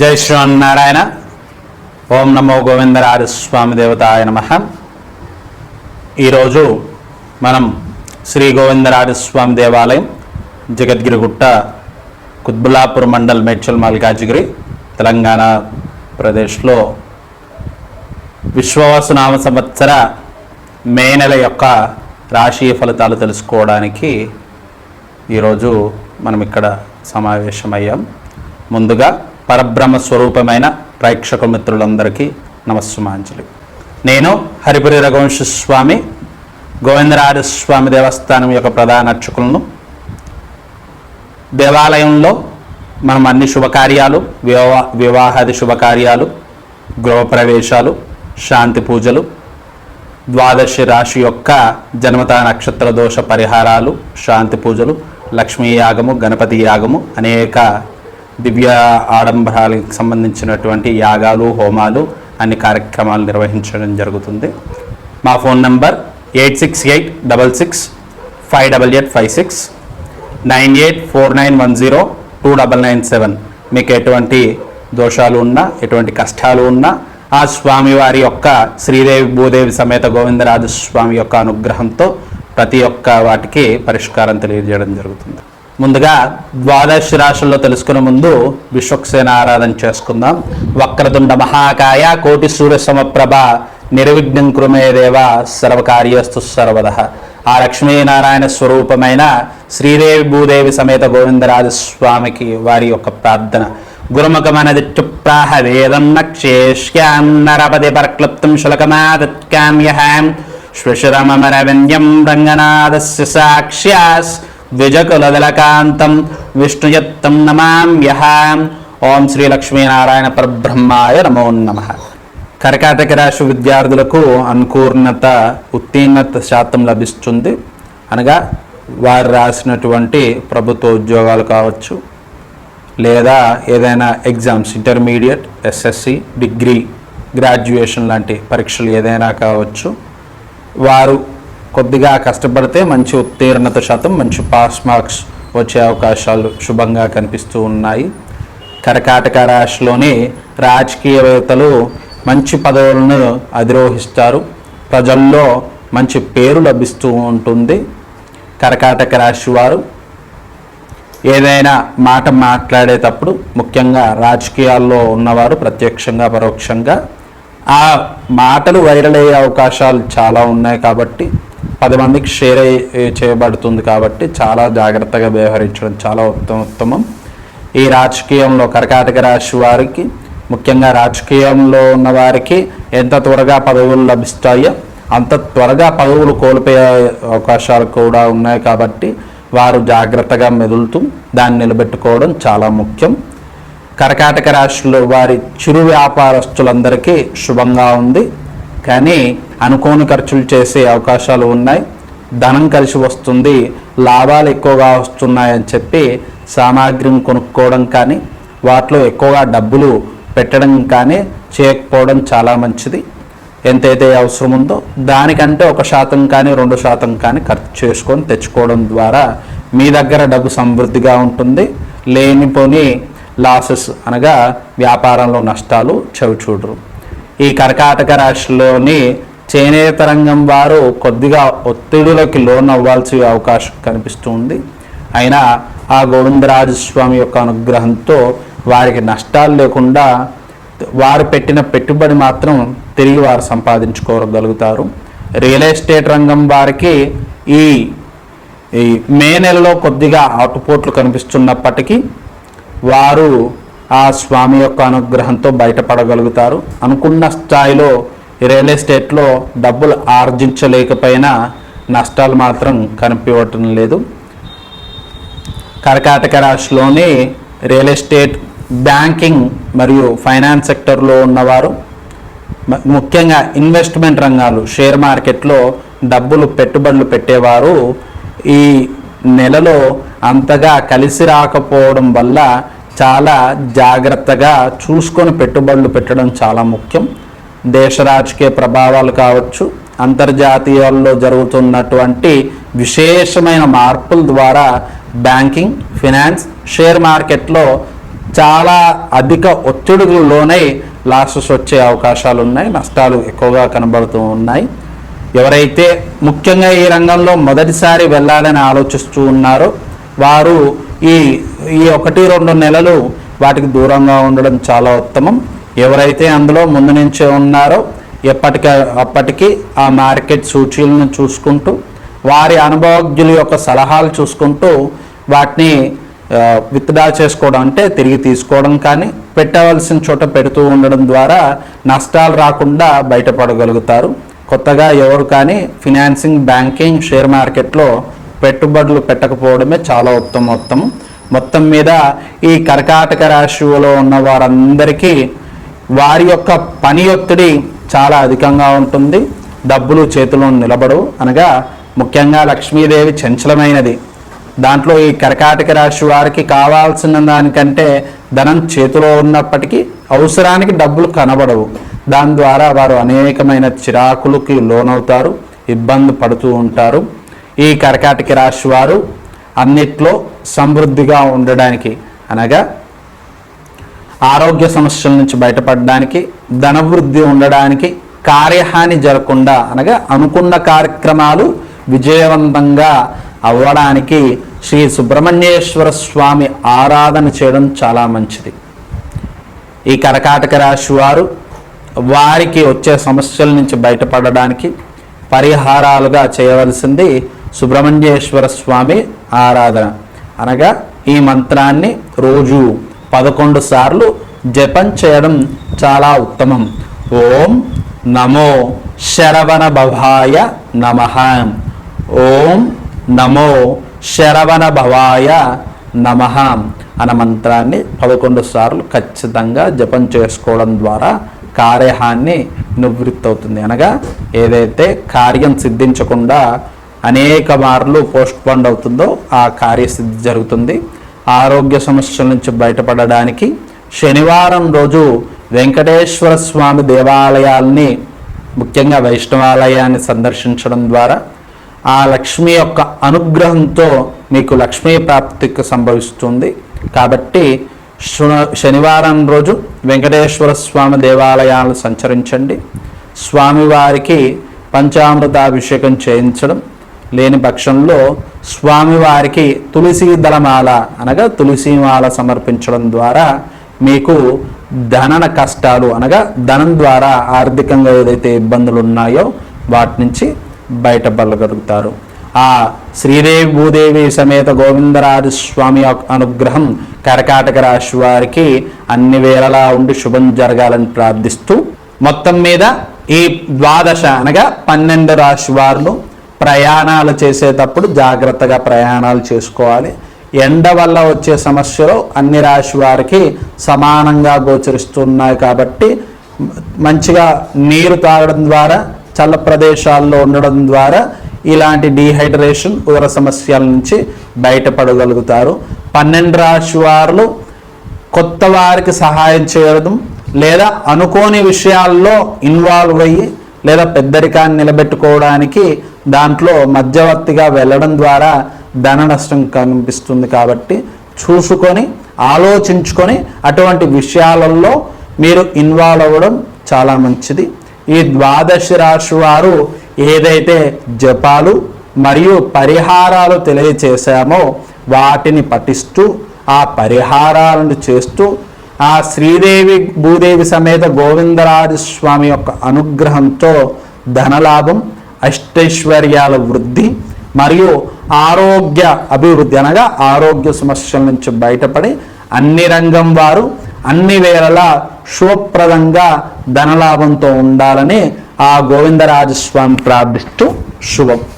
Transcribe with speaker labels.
Speaker 1: జై శ్రీమన్నారాయణ. ఓం నమో గోవిందరాజ స్వామి దేవతాయ నమ. ఈరోజు మనం శ్రీ గోవిందరాజ స్వామి దేవాలయం జగద్గిరిగుట్ట కుత్బులాపూర్ మండల్ మేడ్చల్ మల్కాజిగిరి తెలంగాణ ప్రదేశ్లో విశ్వవాసునామ సంవత్సర మే నెల యొక్క రాశి ఫలితాలు తెలుసుకోవడానికి ఈరోజు మనం ఇక్కడ సమావేశమయ్యాం. ముందుగా పరబ్రహ్మ స్వరూపమైన ప్రేక్షక మిత్రులందరికీ నమస్సుమాంజలి. నేను హరిపురి రఘువంశ స్వామి గోవిందరాజ స్వామి దేవస్థానం యొక్క ప్రధాన అర్చకులను. దేవాలయంలో మనం అన్ని శుభకార్యాలు వివా వివాహాది శుభకార్యాలు గృహప్రవేశాలు శాంతి పూజలు ద్వాదశి రాశి యొక్క జన్మత నక్షత్ర దోష పరిహారాలు శాంతి పూజలు లక్ష్మీ యాగము గణపతి యాగము అనేక దివ్య ఆడంబరాలకు సంబంధించినటువంటి యాగాలు హోమాలు అన్ని కార్యక్రమాలు నిర్వహించడం జరుగుతుంది. మా phone number eight six eight double six five double eight five six nine eight four nine one zero two double nine seven. మీకు ఎటువంటి దోషాలు ఉన్నా ఎటువంటి కష్టాలు ఉన్నా ఆ స్వామివారి యొక్క శ్రీదేవి భూదేవి సమేత గోవిందరాజు స్వామి యొక్క అనుగ్రహంతో ప్రతి ఒక్క వాటికి పరిష్కారం తెలియజేయడం జరుగుతుంది. ముందుగా ద్వాదశ రాశుల్లో తెలుసుకునే ముందు విశ్వక్సేన ఆరాధన చేసుకుందాం. వక్రతుండ మహాకాయ కోటి సూర్య సమప్రభ నిర్విఘ్నం కృమే దేవ సర్వకార్యస్తు సర్వద. ఆ లక్ష్మీనారాయణ స్వరూపమైన శ్రీదేవి భూదేవి సమేత గోవిందరాజ స్వామికి వారి యొక్క ప్రార్థన. గురుముఖమనది చుప్రాహ వేదం నక్షేష్యాం నరపతి పరక్లుప్తం శులకమాదత్కామ్యహాం శ్వశురమరవింద్యం రంగనాథస్య సాక్ష్యాస్ ద్విజకులదలకాంతం విష్ణుయత్తం నమామ్యహ ఓం శ్రీ లక్ష్మీనారాయణ పరబ్రహ్మాయ నమో నమ కర్కాటక రాశి విద్యార్థులకు అనుకూర్ణత ఉత్తీర్ణత శాతం లభిస్తుంది. అనగా వారు రాసినటువంటి ప్రభుత్వ ఉద్యోగాలు కావచ్చు లేదా ఏదైనా exams intermediate SSC degree graduation లాంటి పరీక్షలు ఏదైనా కావచ్చు వారు కొద్దిగా కష్టపడితే మంచి ఉత్తీర్ణత శాతం మంచి పాస్ మార్క్స్ వచ్చే అవకాశాలు శుభంగా కనిపిస్తూ ఉన్నాయి. కర్కాటక రాశిలోని రాజకీయవేత్తలు మంచి పదవులను అధిరోహిస్తారు. ప్రజల్లో మంచి పేరు లభిస్తూ ఉంటుంది. కర్కాటక రాశి వారు ఏదైనా మాట మాట్లాడేటప్పుడు ముఖ్యంగా రాజకీయాల్లో ఉన్నవారు ప్రత్యక్షంగా పరోక్షంగా ఆ మాటలు వైరల్ అయ్యే అవకాశాలు చాలా ఉన్నాయి కాబట్టి పది మందికి షేర్ అయ్యి చేయబడుతుంది కాబట్టి చాలా జాగ్రత్తగా వ్యవహరించడం చాలా ఉత్తమ ఉత్తమం. ఈ రాజకీయంలో కర్కాటక రాశి వారికి ముఖ్యంగా రాజకీయంలో ఉన్న వారికి ఎంత త్వరగా పదవులు లభిస్తాయో అంత త్వరగా పదవులు కోల్పోయే అవకాశాలు కూడా ఉన్నాయి కాబట్టి వారు జాగ్రత్తగా మెదులుతూ దాన్ని నిలబెట్టుకోవడం చాలా ముఖ్యం. కర్కాటక రాశిలో వారి చిరు వ్యాపారస్తులందరికీ శుభంగా ఉంది. కానీ అనుకోని ఖర్చులు చేసే అవకాశాలు ఉన్నాయి. ధనం కలిసి వస్తుంది లాభాలు ఎక్కువగా వస్తున్నాయని చెప్పి సామాగ్రిని కొనుక్కోవడం కానీ వాటిలో ఎక్కువగా డబ్బులు పెట్టడం కానీ చేయకపోవడం చాలా మంచిది. ఎంతైతే అవసరం ఉందో దానికంటే ఒక శాతం కానీ రెండు శాతం కానీ ఖర్చు చేసుకొని తెచ్చుకోవడం ద్వారా మీ దగ్గర డబ్బు సమృద్ధిగా ఉంటుంది. లేనిపోని లాసెస్ అనగా వ్యాపారంలో నష్టాలు చవిచూడరు. ఈ కర్కాటక రాశిలోని చేనేత రంగం వారు కొద్దిగా ఒత్తిడులకి లోన్ అవ్వాల్సి అవకాశం కనిపిస్తుంది. అయినా ఆ గోవిందరాజస్వామి యొక్క అనుగ్రహంతో వారికి నష్టాలు లేకుండా వారు పెట్టిన పెట్టుబడి మాత్రం తిరిగి వారు సంపాదించుకోగలుగుతారు. రియల్ ఎస్టేట్ రంగం వారికి ఈ ఈ మే నెలలో కొద్దిగా ఆటుపోట్లు కనిపిస్తున్నప్పటికీ వారు ఆ స్వామి యొక్క అనుగ్రహంతో బయటపడగలుగుతారు. అనుకున్న స్థాయిలో రియల్ ఎస్టేట్లో డబ్బులు ఆర్జించలేకపోయినా నష్టాలు మాత్రం కనిపించటం లేదు. కర్కాటక రాశిలోని రియల్ ఎస్టేట్ బ్యాంకింగ్ మరియు ఫైనాన్స్ సెక్టర్లో ఉన్నవారు ముఖ్యంగా ఇన్వెస్ట్మెంట్ రంగాలు షేర్ మార్కెట్లో డబ్బులు పెట్టుబడులు పెట్టేవారు ఈ నెలలో అంతగా కలిసి రాకపోవడం వల్ల చాలా జాగ్రత్తగా చూసుకొని పెట్టుబడులు పెట్టడం చాలా ముఖ్యం. దేశ రాజకీయ ప్రభావాలు కావచ్చు అంతర్జాతీయాల్లో జరుగుతున్నటువంటి విశేషమైన మార్పుల ద్వారా బ్యాంకింగ్ ఫినాన్స్ షేర్ మార్కెట్లో చాలా అధిక ఒత్తిడులలోనే లాసెస్ వచ్చే అవకాశాలు ఉన్నాయి నష్టాలు ఎక్కువగా కనబడుతూ ఉన్నాయి. ఎవరైతే ముఖ్యంగా ఈ రంగంలో మొదటిసారి వెళ్ళాలని ఆలోచిస్తూ ఉన్నారో వారు ఈ ఈ ఒకటి రెండు నెలలు వాటికి దూరంగా ఉండడం చాలా ఉత్తమం. ఎవరైతే అందులో ముందు నుంచే ఉన్నారో ఎప్పటిక అప్పటికి ఆ మార్కెట్ సూచీలను చూసుకుంటూ వారి అనుభవజ్ఞుల యొక్క సలహాలు చూసుకుంటూ వాటిని విత్డ్రా చేసుకోవడం అంటే తిరిగి తీసుకోవడం కానీ పెట్టవలసిన చోట పెడుతూ ఉండడం ద్వారా నష్టాలు రాకుండా బయటపడగలుగుతారు. కొత్తగా ఎవరు కానీ ఫినాన్సింగ్ బ్యాంకింగ్ షేర్ మార్కెట్లో పెట్టుబడులు పెట్టకపోవడమే చాలా ఉత్తమోత్తమం. మొత్తం మీద ఈ కర్కాటక రాశిలో ఉన్న వారందరికీ వారి యొక్క పని ఒత్తిడి చాలా అధికంగా ఉంటుంది. డబ్బులు చేతిలో నిలబడవు. అనగా ముఖ్యంగా లక్ష్మీదేవి చంచలమైనది. దాంట్లో ఈ కర్కాటక రాశి వారికి కావాల్సిన దానికంటే ధనం చేతిలో ఉన్నప్పటికీ అవసరానికి డబ్బులు కనబడవు. దాని ద్వారా వారు అనేకమైన చిరాకులకి లోనవుతారు. ఇబ్బంది పడుతూ ఉంటారు. ఈ కర్కాటక రాశి వారు అన్నిట్లో సమృద్ధిగా ఉండడానికి అనగా ఆరోగ్య సమస్యల నుంచి బయటపడడానికి ధనవృద్ధి ఉండడానికి కార్యహాని జరగకుండా అనగా అనుకున్న కార్యక్రమాలు విజయవంతంగా అవ్వడానికి శ్రీ సుబ్రహ్మణ్యేశ్వర స్వామి ఆరాధన చేయడం చాలా మంచిది. ఈ కర్కాటక రాశి వారు వారికి వచ్చే సమస్యల నుంచి బయటపడడానికి పరిహారాలుగా చేయవలసింది సుబ్రహ్మణ్యేశ్వర స్వామి ఆరాధన. అనగా ఈ మంత్రాన్ని రోజు పదకొండు సార్లు జపం చేయడం చాలా ఉత్తమం. ఓం నమో శరవణ భవాయ నమ. ఓం నమో శరవణ భవాయ నమ అన్న మంత్రాన్ని పదకొండు సార్లు ఖచ్చితంగా జపం చేసుకోవడం ద్వారా కార్యహాన్ని నివృత్తవుతుంది. అనగా ఏదైతే కార్యం సిద్ధించకుండా అనేక మార్లు పోస్ట్ పోన్ అవుతుందో ఆ కార్యసిద్ధి జరుగుతుంది. ఆరోగ్య సమస్యల నుంచి బయటపడడానికి శనివారం రోజు వెంకటేశ్వర స్వామి దేవాలయాల్ని ముఖ్యంగా వైష్ణవాలయాన్ని సందర్శించడం ద్వారా ఆ లక్ష్మి యొక్క అనుగ్రహంతో మీకు లక్ష్మీ ప్రాప్తికి సంభవిస్తుంది. కాబట్టి శనివారం రోజు వెంకటేశ్వర స్వామి దేవాలయాలను సంచరించండి. స్వామివారికి పంచామృతాభిషేకం చేయించడం లేని పక్షంలో స్వామివారికి తులసి దళమాల అనగా తులసిమాల సమర్పించడం ద్వారా మీకు ధనన కష్టాలు అనగా ధనం ద్వారా ఆర్థికంగా ఏదైతే ఇబ్బందులు ఉన్నాయో వాటి నుంచి బయటపడగలుగుతారు. ఆ శ్రీదేవి భూదేవి సమేత గోవిందరాజు స్వామి అనుగ్రహం కరకాటక రాశి వారికి అన్ని వేళలా ఉండి శుభం జరగాలని ప్రార్థిస్తూ మొత్తం మీద ఈ ద్వాదశ అనగా పన్నెండు రాశి వారు ప్రయాణాలు చేసేటప్పుడు జాగ్రత్తగా ప్రయాణాలు చేసుకోవాలి. ఎండ వల్ల వచ్చే సమస్యలు అన్ని రాశి వారికి సమానంగా గోచరిస్తున్నాయి కాబట్టి మంచిగా నీరు తాగడం ద్వారా చల్ల ప్రదేశాల్లో ఉండడం ద్వారా ఇలాంటి డీహైడ్రేషన్ ఉదర సమస్యల నుంచి బయటపడగలుగుతారు. పన్నెండు రాశి వారు కొత్త వారికి సహాయం చేయడం లేదా అనుకోని విషయాల్లో ఇన్వాల్వ్ అయ్యి లేదా పెద్దరికాన్ని నిలబెట్టుకోవడానికి దాంట్లో మధ్యవర్తిగా వెళ్ళడం ద్వారా ధన నష్టం కనిపిస్తుంది కాబట్టి చూసుకొని ఆలోచించుకొని అటువంటి విషయాలలో మీరు ఇన్వాల్వ్ అవ్వడం చాలా మంచిది. ఈ ద్వాదశ రాశి వారు ఏదైతే జపాలు మరియు పరిహారాలు తెలియచేశామో వాటిని పఠిస్తూ ఆ పరిహారాలను చేస్తూ ఆ శ్రీదేవి భూదేవి సమేత గోవిందరాజ స్వామి యొక్క అనుగ్రహంతో ధనలాభం అష్టైశ్వర్యాల వృద్ధి మరియు ఆరోగ్య అభివృద్ధి అనగా ఆరోగ్య సమస్యల నుంచి బయటపడి అన్ని రంగం వారు అన్ని వేళలా శుభప్రదంగా ధనలాభంతో ఉండాలని ఆ గోవిందరాజస్వామి ప్రార్థిస్తూ శుభం.